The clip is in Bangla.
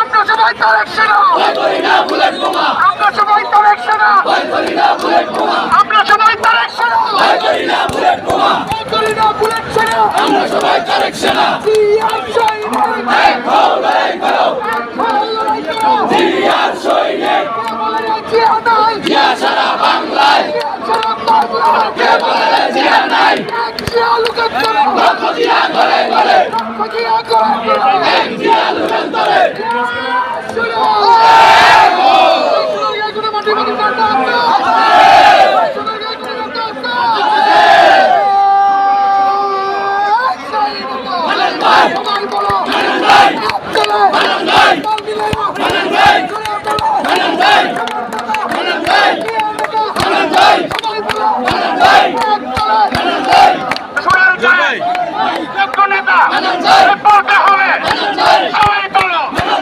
আমরা সবাই তার একসাথে আমরা সবাই তার একসাথে গুলি না বুলেট সেনা আমরা সবাই কারেক সেনা। জিয়ার সৈনিক। এক হও লড়াই করো। জিয়ার সৈনিক। জিয়া সারা বাংলায়। কে বলে জিয়া নাই। জিয়া লুকাচ্ছে ঘরে ঘরে এক না হবে।